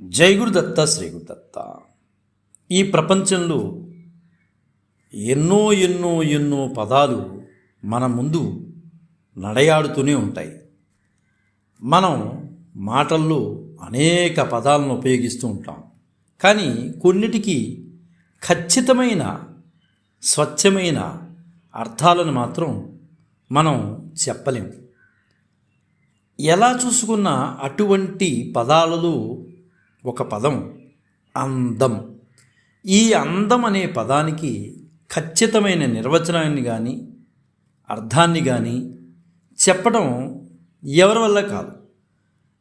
జై గురుదత్త శ్రీ గురుదత్త ఈ ప్రపంచంలో ఎన్నో ఎన్నో ఎన్నో పదాలు మన ముందు నడయాడుతూనే ఉంటాయి. మనం మాటల్లో అనేక పదాలను ఉపయోగిస్తూ ఉంటాం. కానీ కొన్నిటికి ఖచ్చితమైన స్వచ్ఛమైన అర్థాలను మాత్రం మనం చెప్పలేము ఎలా చూసుకున్నా అటువంటి పదాలలో ఒక పదం అందం. ఈ అందం అనే పదానికి ఖచ్చితమైన నిర్వచనాన్ని కానీ అర్థాన్ని కానీ చెప్పడం ఎవరి వల్ల కాదు.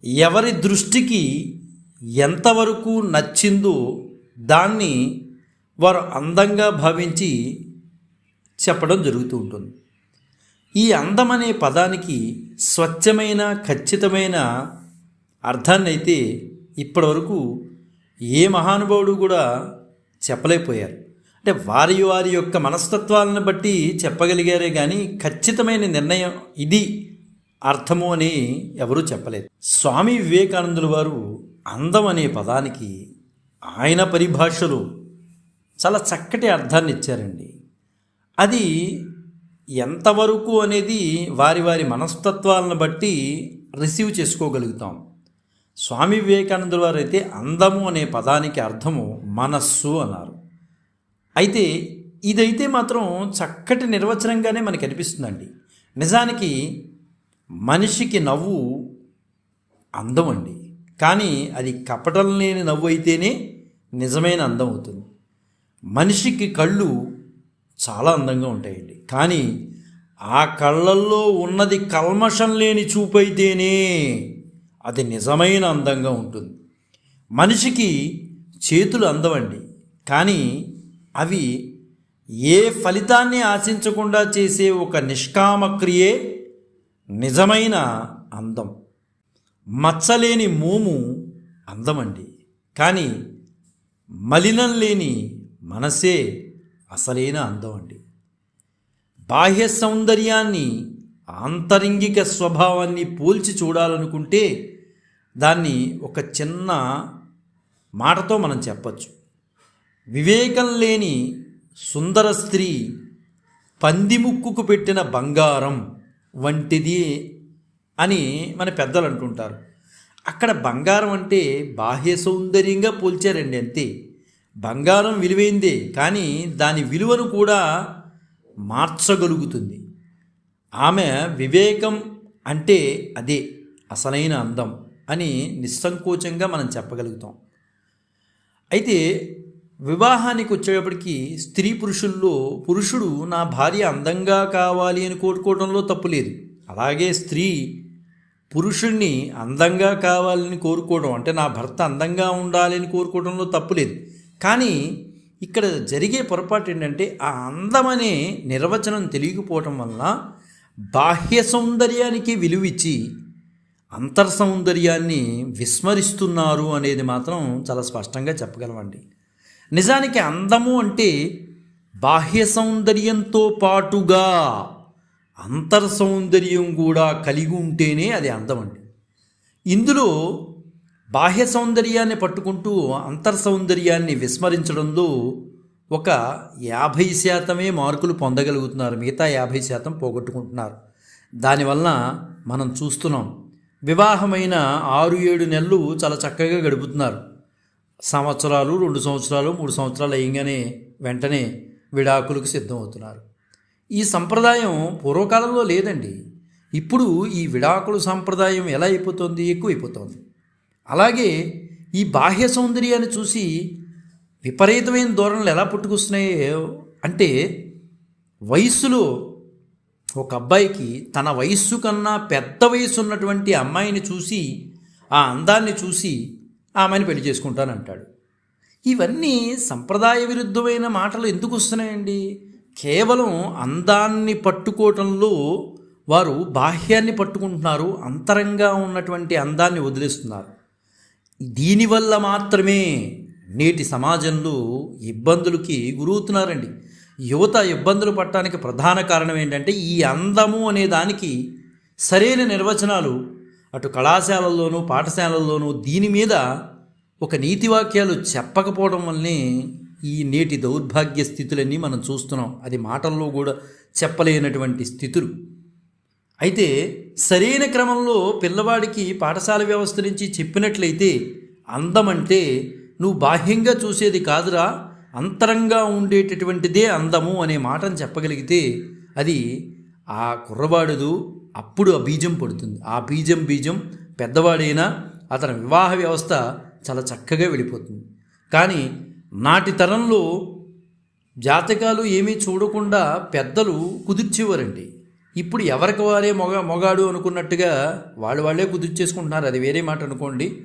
ఎవరి దృష్టికి ఎంతవరకు నచ్చిందో దాన్ని వారు అందంగా భావించి చెప్పడం జరుగుతూ ఉంటుంది. ఈ అందం అనే పదానికి స్వచ్ఛమైన ఖచ్చితమైన అర్థాన్ని అయితే ఇప్పటివరకు ఏ మహానుభావుడు కూడా చెప్పలేకపోయారు. అంటే వారి వారి యొక్క మనస్తత్వాలను బట్టి చెప్పగలిగారే కానీ ఖచ్చితమైన నిర్ణయం ఇది అర్థము అని ఎవరూ చెప్పలేదు. స్వామి వివేకానందుల వారు అందం అనే పదానికి ఆయన పరిభాషలో చాలా చక్కటి అర్థాన్ని ఇచ్చారండి. అది ఎంతవరకు అనేది వారి వారి మనస్తత్వాలను బట్టి రిసీవ్ చేసుకోగలుగుతాం. స్వామి వివేకానందుల వారు అయితే అందము అనే పదానికి అర్థము మనస్సు అన్నారు. అయితే ఇదైతే మాత్రం చక్కటి నిర్వచనంగానే మనకి అనిపిస్తుందండి. నిజానికి మనిషికి నవ్వు అందం అండి. కానీ అది కపటం లేని నవ్వు అయితేనే నిజమైన అందం అవుతుంది. మనిషికి కళ్ళు చాలా అందంగా ఉంటాయండి. కానీ ఆ కళ్ళల్లో ఉన్నది కల్మషం లేని చూపైతేనే అది నిజమైన అందంగా ఉంటుంది. మనిషికి చేతులు అందవండి. కానీ అవి ఏ ఫలితాన్ని ఆశించకుండా చేసే ఒక నిష్కామ క్రియే నిజమైన అందం. మచ్చలేని మోము అందమండి. కానీ మలినం లేని మనసే అసలైన అందం అండి బాహ్య సౌందర్యాన్ని ఆంతరింగిక స్వభావాన్ని పోల్చి చూడాలనుకుంటే దాన్ని ఒక చిన్న మాటతో మనం చెప్పచ్చు. వివేకం లేని సుందర స్త్రీ పందిముక్కుకు పెట్టిన బంగారం వంటిది అని మన పెద్దలు అంటుంటారు అక్కడ బంగారం అంటే బాహ్య సౌందర్యంగా పోల్చారండి అంతే. బంగారం విలువైందే కానీ దాని విలువను కూడా మార్చగలుగుతుంది. ఆమె వివేకం అంటే అదే అసలైన అందం. అని నిస్సంకోచంగా మనం చెప్పగలుగుతాం. అయితే వివాహానికి వచ్చేటప్పటికి స్త్రీ పురుషుల్లో పురుషుడు నా భార్య అందంగా కావాలి అని కోరుకోవడంలో తప్పు లేదు. అలాగే స్త్రీ పురుషుణ్ణి అందంగా కావాలని కోరుకోవడం అంటే నా భర్త అందంగా ఉండాలని కోరుకోవడంలో తప్పు లేదు. కానీ ఇక్కడ జరిగే పొరపాటు ఏంటంటే ఆ అందమనే నిర్వచనం తెలియకపోవటం వల్ల బాహ్య సౌందర్యానికి విలువిచ్చి అంతర్ సౌందర్యాన్ని విస్మరిస్తున్నారు అనేది మాత్రం చాలా స్పష్టంగా చెప్పగలమండి. నిజానికి అందము అంటే బాహ్య సౌందర్యంతో పాటుగా అంతర్ సౌందర్యం కూడా కలిగి ఉంటేనే అది అందం అండి ఇందులో బాహ్య సౌందర్యాన్ని పట్టుకుంటూ అంతర్ సౌందర్యాన్ని విస్మరించడంలో ఒక యాభై శాతమే మార్కులు పొందగలుగుతున్నారు. మిగతా యాభై శాతం పోగొట్టుకుంటున్నారు. దానివల్ల మనం చూస్తున్నాం వివాహమైన ఆరు ఏడు నెలలు చాలా చక్కగా గడుపుతున్నారు. సంవత్సరాలు రెండు సంవత్సరాలు మూడు సంవత్సరాలు అయ్యంగానే వెంటనే విడాకులకు సిద్ధమవుతున్నారు. ఈ సంప్రదాయం పూర్వకాలంలో లేదండి. ఇప్పుడు ఈ విడాకుల సంప్రదాయం ఎలా అయిపోతుంది? ఎక్కువైపోతుంది. అలాగే ఈ బాహ్య సౌందర్యాన్ని చూసి విపరీతమైన ధోరణులు ఎలా పుట్టుకొస్తున్నాయో అంటే వయస్సులో ఒక అబ్బాయికి తన వయస్సు కన్నా పెద్ద వయసు ఉన్నటువంటి అమ్మాయిని చూసి ఆ అందాన్ని చూసి ఆమెను పెళ్ళి చేసుకుంటానంటాడు. ఇవన్నీ సంప్రదాయ విరుద్ధమైన మాటలు ఎందుకు వస్తున్నాయండి? కేవలం అందాన్ని పట్టుకోవటంలో వారు బాహ్యాన్ని పట్టుకుంటున్నారు అంతరంగా ఉన్నటువంటి అందాన్ని వదిలేస్తున్నారు. దీనివల్ల మాత్రమే నేటి సమాజంలో ఇబ్బందులకి గురవుతున్నారండి. యువత ఇబ్బందులు పడటానికి ప్రధాన కారణం ఏంటంటే ఈ అందము అనే దానికి సరైన నిర్వచనాలు అటు కళాశాలల్లోనూ పాఠశాలల్లోనూ దీని మీద ఒక నీతి వాక్యాలు చెప్పకపోవడం వల్లనే ఈ నేటి దౌర్భాగ్య స్థితులన్నీ మనం చూస్తున్నాం. అది మాటల్లో కూడా చెప్పలేనటువంటి స్థితులు. అయితే సరైన క్రమంలో పిల్లవాడికి పాఠశాల వ్యవస్థ నుంచి చెప్పినట్లయితే అందం అంటే నువ్వు బాహ్యంగా చూసేది కాదురా అంతరంగా ఉండేటటువంటిదే అందము అనే మాటను చెప్పగలిగితే అది ఆ కుర్రవాడుదు అప్పుడు ఆ బీజం పడుతుంది. ఆ బీజం బీజం పెద్దవాడైనా అతని వివాహ వ్యవస్థ చాలా చక్కగా వెళ్ళిపోతుంది. కానీ నాటి తరంలో జాతకాలు ఏమీ చూడకుండా పెద్దలు కుదిర్చేవారండి. ఇప్పుడు ఎవరికి వారే మొగ మొగాడు అనుకున్నట్టుగా వాళ్ళు వాళ్ళే కుదిర్చేసుకుంటున్నారు. అది వేరే మాట అనుకోండి.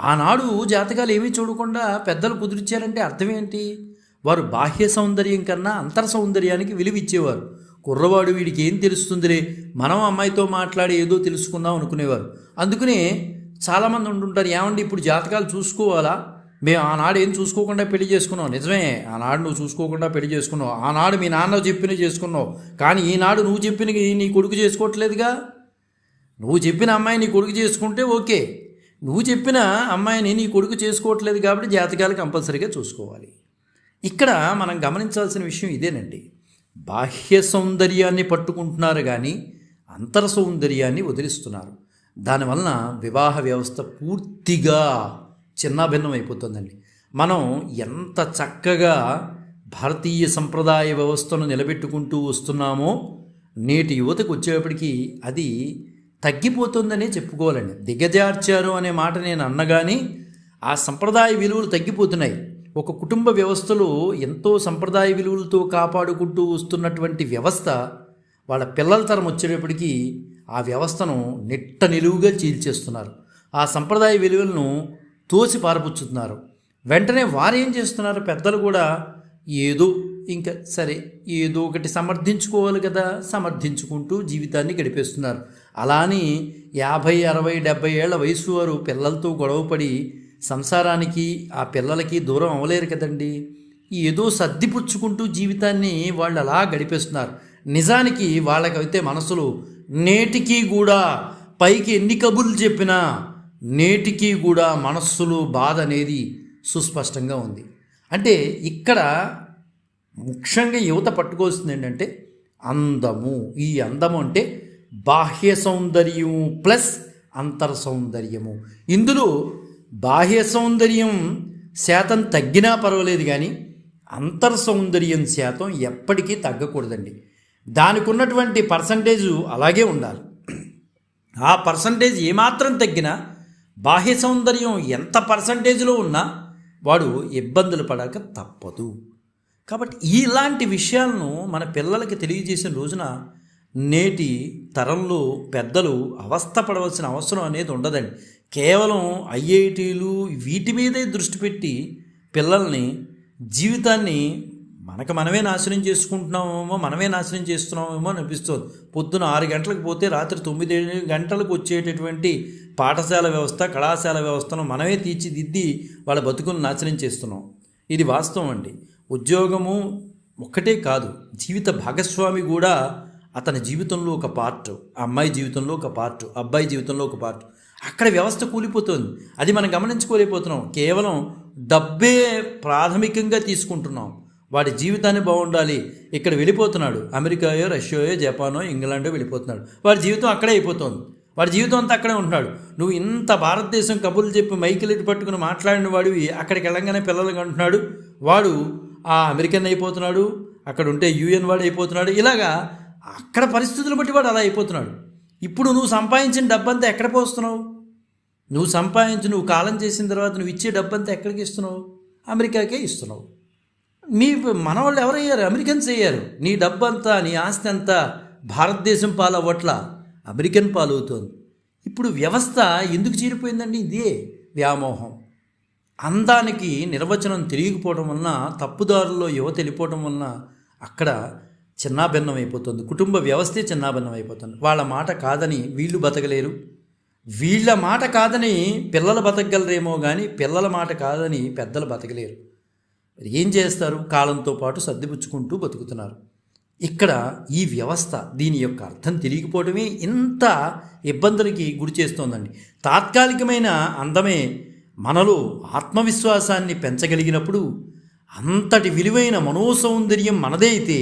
ఆనాడు జాతకాలు ఏమీ చూడకుండా పెద్దలు కుదిరిచ్చారంటే అర్థం ఏంటి వారు బాహ్య సౌందర్యం కన్నా అంతర సౌందర్యానికి విలువిచ్చేవారు. కుర్రవాడు వీడికి ఏం తెలుస్తుందిలే? మనం అమ్మాయితో మాట్లాడి ఏదో తెలుసుకుందాం అనుకునేవారు. అందుకనే చాలామంది ఉంటుంటారు ఏమండి ఇప్పుడు జాతకాలు చూసుకోవాలా? మేము ఆనాడు ఏం చూసుకోకుండా పెళ్ళి చేసుకున్నావు నిజమే ఆనాడు నువ్వు చూసుకోకుండా పెళ్ళి చేసుకున్నావు. ఆనాడు మీ నాన్న చెప్పిన చేసుకున్నావు. కానీ ఈనాడు నువ్వు చెప్పిన నీ కొడుకు చేసుకోవట్లేదుగా? నువ్వు చెప్పిన అమ్మాయి నీ కొడుకు చేసుకుంటే ఓకే. నువ్వు చెప్పిన అమ్మాయిని నీ కొడుకు చేసుకోవట్లేదు కాబట్టి జాతకాలు కంపల్సరీగా చూసుకోవాలి. ఇక్కడ మనం గమనించాల్సిన విషయం ఇదేనండి. బాహ్య సౌందర్యాన్ని పట్టుకుంటున్నారు కానీ అంతర సౌందర్యాన్ని వదిలిస్తున్నారు. దానివలన వివాహ వ్యవస్థ పూర్తిగా చిన్నాభిన్నం అయిపోతుందండి. మనం ఎంత చక్కగా భారతీయ సంప్రదాయ వ్యవస్థను నిలబెట్టుకుంటూ వస్తున్నామో నేటి యువతకు వచ్చేప్పటికీ అది తగ్గిపోతుందనే చెప్పుకోవాలండి. దిగజార్చారు అనే మాట నేను అన్నగాని ఆ సంప్రదాయ విలువలు తగ్గిపోతున్నాయి. ఒక కుటుంబ వ్యవస్థలో ఎంతో సంప్రదాయ విలువలతో కాపాడుకుంటూ వస్తున్నటువంటి వ్యవస్థ వాళ్ళ పిల్లల తరం వచ్చేటప్పటికీ ఆ వ్యవస్థను నిట్ట నిలువుగా చీల్చేస్తున్నారు. ఆ సంప్రదాయ విలువలను తోసి పారపుచ్చుతున్నారు వెంటనే వారేం చేస్తున్నారు? పెద్దలు కూడా ఏదో ఇంకా సరే ఏదో ఒకటి సమర్థించుకోవాలి కదా సమర్థించుకుంటూ జీవితాన్ని గడిపేస్తున్నారు. అలా అని యాభై అరవై డెబ్బై ఏళ్ళ వయసు వారు పిల్లలతో గొడవపడి సంసారానికి ఆ పిల్లలకి దూరం అవ్వలేరు కదండి. ఏదో సర్దిపుచ్చుకుంటూ జీవితాన్ని వాళ్ళు అలా గడిపేస్తున్నారు. నిజానికి వాళ్ళకైతే మనసులు నేటికి కూడా పైకి ఎన్ని కబుర్లు చెప్పినా నేటికి కూడా మనస్సులో బాధ అనేది సుస్పష్టంగా ఉంది. అంటే ఇక్కడ ముఖ్యంగా యువత పట్టుకోవాల్సింది ఏంటంటే అందము. ఈ అందము అంటే బాహ్య సౌందర్యము ప్లస్ అంతర్ సౌందర్యము. ఇందులో బాహ్య సౌందర్యం శాతం తగ్గినా పర్వాలేదు కానీ అంతర్ సౌందర్యం శాతం ఎప్పటికీ తగ్గకూడదండి. దానికి ఉన్నటువంటి పర్సంటేజు అలాగే ఉండాలి. ఆ పర్సంటేజ్ ఏమాత్రం తగ్గినా బాహ్య సౌందర్యం ఎంత పర్సంటేజ్లో ఉన్నా వాడు ఇబ్బందులు పడక తప్పదు. కాబట్టి ఇలాంటి విషయాలను మన పిల్లలకి తెలియజేసిన రోజున నేటి తరంలో పెద్దలు అవస్థ పడవలసిన అవసరం అనేది ఉండదండి. కేవలం ఐఐటీలు వీటి మీదే దృష్టి పెట్టి పిల్లల్ని జీవితాన్ని మనకు మనమే నాశనం చేసుకుంటున్నామేమో మనమే నాశనం చేస్తున్నామేమో అనిపిస్తుంది. పొద్దున ఆరు గంటలకు పోతే రాత్రి తొమ్మిది గంటలకు వచ్చేటటువంటి పాఠశాల వ్యవస్థ కళాశాల వ్యవస్థను మనమే తీర్చిదిద్ది వాళ్ళ బతుకులను నాశనం చేస్తున్నాం. ఇది వాస్తవం అండి. ఉద్యోగము ఒక్కటే కాదు జీవిత భాగస్వామి కూడా అతని జీవితంలో ఒక పార్ట్ అమ్మాయి జీవితంలో ఒక పార్ట్ అబ్బాయి జీవితంలో ఒక పార్ట్ అక్కడ వ్యవస్థ కూలిపోతుంది. అది మనం గమనించుకోలేకపోతున్నాం. కేవలం డబ్బే ప్రాథమికంగా తీసుకుంటున్నాం. వాడి జీవితాన్ని బాగుండాలి. ఇక్కడ వెళ్ళిపోతున్నాడు. అమెరికాయో రష్యాయో జపానో ఇంగ్లాండో వెళ్ళిపోతున్నాడు. వాడి జీవితం అక్కడే అయిపోతుంది. వాడి జీవితం అంతా అక్కడే ఉంటున్నాడు. నువ్వు ఇంత భారతదేశం కబుర్లు చెప్పి మైకిలెట్టి పట్టుకుని మాట్లాడిన వాడివి అక్కడికి వెళ్ళంగానే పిల్లలుగా అంటున్నాడు వాడు ఆ అమెరికన్ అయిపోతున్నాడు. అక్కడ ఉంటే యూఎన్ వాడు అయిపోతున్నాడు. ఇలాగా అక్కడ పరిస్థితులు బట్టి వాడు అలా అయిపోతున్నాడు. ఇప్పుడు నువ్వు సంపాదించిన డబ్బంతా ఎక్కడ పోస్తున్నావు? నువ్వు సంపాదించి నువ్వు కాలం చేసిన తర్వాత నువ్వు ఇచ్చే డబ్బంతా ఎక్కడికి ఇస్తున్నావు? అమెరికాకే ఇస్తున్నావు. మీ మన వాళ్ళు ఎవరయ్యారు అమెరికన్స్ అయ్యారు. నీ డబ్బంతా నీ ఆస్తి అంతా భారతదేశం పాలవ్వట్ల? అమెరికన్ పాలవుతోంది. ఇప్పుడు వ్యవస్థ ఎందుకు చీరిపోయిందండి? ఇదే వ్యామోహం. అందానికి నిర్వచనం తెలియకపోవడం వలన తప్పుదారుల్లో యువత వెళ్ళిపోవడం వలన అక్కడ చిన్నాభిన్నం అయిపోతుంది కుటుంబ వ్యవస్థే చిన్నాభిన్నం అయిపోతుంది వాళ్ళ మాట కాదని వీళ్ళు బతకలేరు. వీళ్ళ మాట కాదని పిల్లలు బతకగలరేమో కానీ పిల్లల మాట కాదని పెద్దలు బతకలేరు. మరి ఏం చేస్తారు? కాలంతో పాటు సర్దిపుచ్చుకుంటూ బతుకుతున్నారు. ఇక్కడ ఈ వ్యవస్థ దీని యొక్క అర్థం తెలియకపోవడమే ఇంత ఇబ్బందులకి గురి చేస్తోందండి. తాత్కాలికమైన అందమే మనలో ఆత్మవిశ్వాసాన్ని పెంచగలిగినప్పుడు అంతటి విలువైన మనోసౌందర్యం మనదే అయితే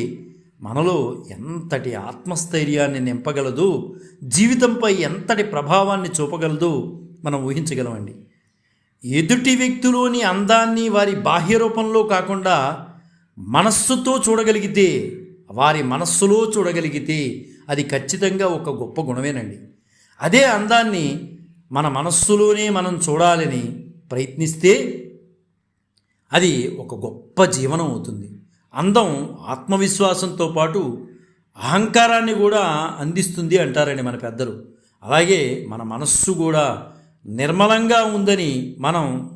మనలో ఎంతటి ఆత్మస్థైర్యాన్ని నింపగలదో జీవితంపై ఎంతటి ప్రభావాన్ని చూపగలదో మనం ఊహించగలమండి. ఎదుటి వ్యక్తిలోని అందాన్ని వారి బాహ్య రూపంలో కాకుండా మనస్సుతో చూడగలిగితే వారి మనస్సులో చూడగలిగితే అది ఖచ్చితంగా ఒక గొప్ప గుణమేనండి. అదే అందాన్ని మన మనస్సులోనే మనం చూడాలని ప్రయత్నిస్తే అది ఒక గొప్ప జీవనం అవుతుంది. అందం ఆత్మవిశ్వాసంతో పాటు అహంకారాన్ని కూడా అందిస్తుంది అంటారండి మన పెద్దలు అలాగే మన మనస్సు కూడా నిర్మలంగా ఉందని మనం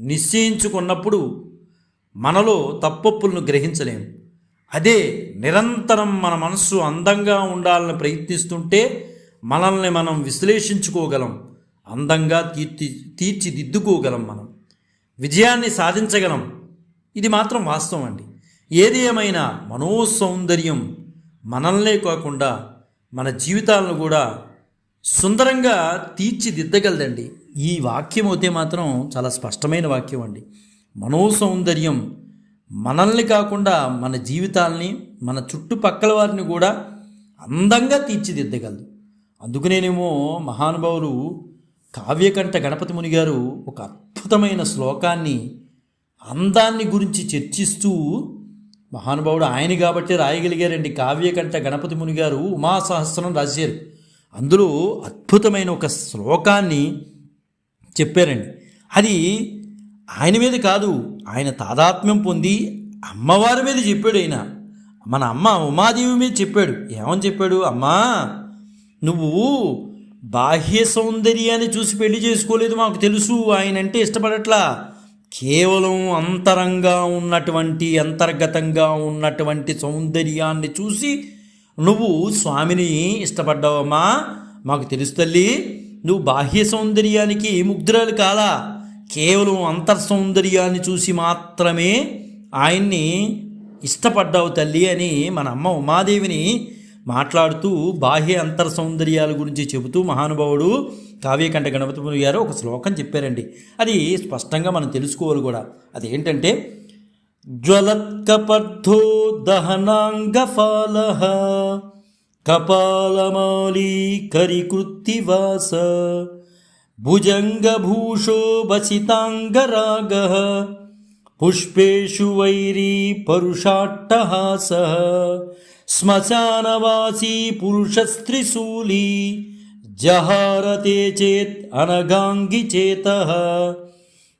నిశ్చయించుకున్నప్పుడు మనలో తప్పొప్పులను గ్రహించలేము అదే నిరంతరం మన మనస్సు అందంగా ఉండాలని ప్రయత్నిస్తుంటే మనల్ని మనం విశ్లేషించుకోగలం. అందంగా తీర్చి తీర్చిదిద్దుకోగలం మనం. విజయాన్ని సాధించగలం. ఇది మాత్రం వాస్తవం అండి. ఏది ఏమైనా మనోసౌందర్యం మనల్నే కాకుండా మన జీవితాలను కూడా సుందరంగా తీర్చిదిద్దగలదండి. ఈ వాక్యం అయితే మాత్రం చాలా స్పష్టమైన వాక్యం అండి. మనోసౌందర్యం మనల్ని కాకుండా మన జీవితాల్ని మన చుట్టుపక్కల వారిని కూడా అందంగా తీర్చిదిద్దగలదు. అందుకనేనేమో మహానుభావులు కావ్యకంఠ గణపతి ముని గారు ఒక అద్భుతమైన శ్లోకాన్ని అందాన్ని గురించి చర్చిస్తూ మహానుభావుడు ఆయన కాబట్టి రాయగలిగారండి. కావ్యకంఠ గణపతి ముని గారు ఉమాసహస్రం రాశారు. అందులో అద్భుతమైన ఒక శ్లోకాన్ని చెప్పారండి. అది ఆయన మీద కాదు ఆయన తాదాత్మ్యం పొంది అమ్మవారి మీద చెప్పాడు ఆయన. మన అమ్మ ఉమాదేవి మీద చెప్పాడు. ఏమని చెప్పాడు? అమ్మా నువ్వు బాహ్య సౌందర్యాన్ని చూసి పెళ్ళి చేసుకోలేదు మాకు తెలుసు. ఆయన అంటే ఇష్టపడట్లా. కేవలం అంతరంగా ఉన్నటువంటి అంతర్గతంగా ఉన్నటువంటి సౌందర్యాన్ని చూసి నువ్వు స్వామిని ఇష్టపడ్డావమ్మా? మాకు తెలుసు తల్లి నువ్వు బాహ్య సౌందర్యానికి ముగ్ధురాలు కాలా. కేవలం అంతర్ సౌందర్యాన్ని చూసి మాత్రమే ఆయన్ని ఇష్టపడ్డావు తల్లి అని మన అమ్మ ఉమాదేవిని మాట్లాడుతూ బాహ్య అంతర్ సౌందర్యాల గురించి చెబుతూ మహానుభావుడు కావ్యకంఠ గణపతి గారు ఒక శ్లోకం చెప్పారండి. అది స్పష్టంగా మనం తెలుసుకోవాలి కూడా. అది ఏంటంటే జ్వలత్కపర్థో దహనాంగఫాల కపాలమాలీ కరికృత్తివాస భుజంగభూషో వసితాంగరాగ పుష్పేషు వైరీ పరుషాట్టహాస శ్మశానవాసీ పురుషస్త్రిశూలీ జహారతే చేత్ అనగాంగి చేత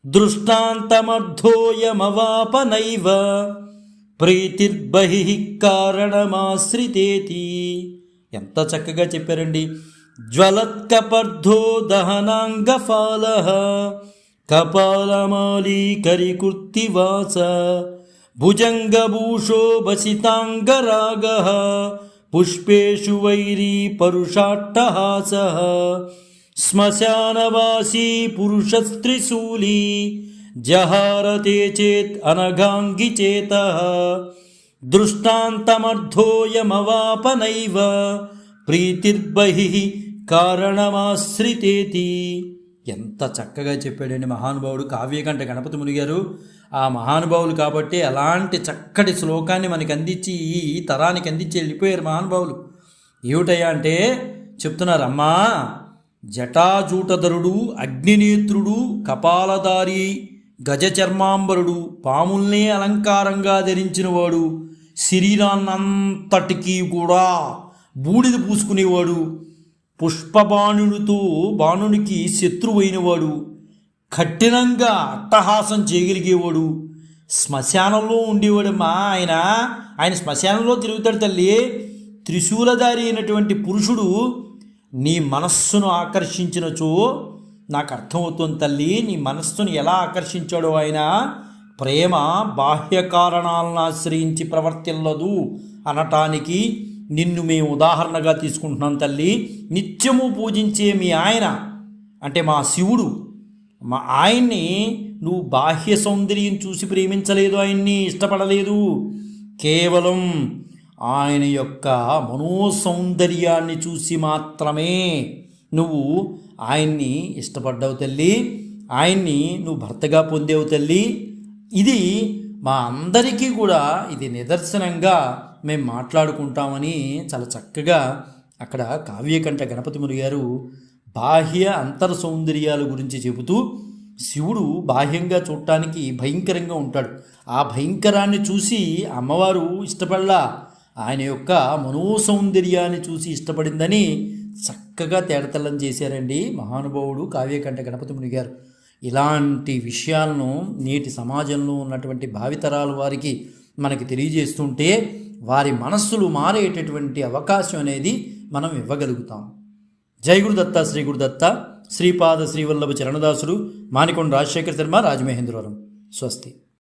దృష్టాంతమర్థోయమవాపనైవ ప్రీతిర్బహి కారణమాశ్రితేతి. ఎంత చక్కగా చెప్పారండి. జ్వలత్కపర్ధో దహనాంగఫాల కపాలమాలీకరికృత్తివాస భుజంగభూషో వసితాంగరాగ పుష్పేషు వైరీ పరుషాట్టహాస శ్మశానవాసీ పురుషస్త్రిశూలీ జహారతే చేత్ అనగాంగి చేత దృష్టాంతమర్థోయమవాపనైవ ప్రీతిర్బహి కారణమాశ్రితేతి. ఎంత చక్కగా చెప్పాడండి మహానుభావుడు. కావ్యకంఠ గణపతి ముని గారు ఆ మహానుభావులు కాబట్టి అలాంటి చక్కటి శ్లోకాన్ని మనకి అందించి ఈ తరానికి అందించి వెళ్ళిపోయారు మహానుభావులు. ఏమిటయ్యా అంటే చెప్తున్నారు అమ్మా జటాజూటధరుడు అగ్నినేత్రుడు కపాలధారి గజచర్మాంబరుడు పాముల్నే అలంకారంగా ధరించినవాడు శరీరాన్నంతటికీ కూడా బూడిద పూసుకునేవాడు పుష్పబాణునితో బాణునికి శత్రువైనవాడు కఠినంగా అట్టహాసం చేయగలిగేవాడు. శ్మశానంలో ఉండేవాడమ్మా ఆయన. ఆయన శ్మశానంలో తిరుగుతాడు తల్లి. త్రిశూలధారి అయినటువంటి పురుషుడు నీ మనస్సును ఆకర్షించినచో నాకు అర్థమవుతుంది తల్లి. నీ మనస్సును ఎలా ఆకర్షించాడో ఆయన ప్రేమ బాహ్య కారణాలను ఆశ్రయించి ప్రవర్తిల్లదు అనటానికి నిన్ను మేము ఉదాహరణగా తీసుకుంటున్నాం తల్లి. నిత్యము పూజించే మీ ఆయన అంటే మా శివుడు మా ఆయన్ని నువ్వు బాహ్య సౌందర్యం చూసి ప్రేమించలేదు ఆయన్ని ఇష్టపడలేదు. కేవలం ఆయన యొక్క మనోసౌందర్యాన్ని చూసి మాత్రమే నువ్వు ఆయన్ని ఇష్టపడ్డావు తల్లి. ఆయన్ని నువ్వు భర్తగా పొందేవు తల్లి. ఇది మా అందరికీ కూడా ఇది నిదర్శనంగా మేము మాట్లాడుకుంటామని చాలా చక్కగా అక్కడ కావ్యకంఠ గణపతి ముని గారు బాహ్య అంతర్ సౌందర్యాల గురించి చెబుతూ శివుడు బాహ్యంగా చూడటానికి భయంకరంగా ఉంటాడు. ఆ భయంకరాన్ని చూసి అమ్మవారు ఇష్టపడలా. ఆయన యొక్క మనోసౌందర్యాన్ని చూసి ఇష్టపడిందని చక్కగా తేడతల్లం చేశారండి మహానుభావుడు కావ్యకంఠ గణపతి ముని గారు. ఇలాంటి విషయాలను నేటి సమాజంలో ఉన్నటువంటి భావితరాల వారికి మనకి తెలియజేస్తుంటే వారి మనస్సులు మారేటటువంటి అవకాశం అనేది మనం ఇవ్వగలుగుతాం. జై గురుదత్త శ్రీ గురుదత్త శ్రీపాద శ్రీవల్లభ చరణదాసుడు మాణికొండ రాజశేఖర శర్మ రాజమహేంద్రవరం. స్వస్తి.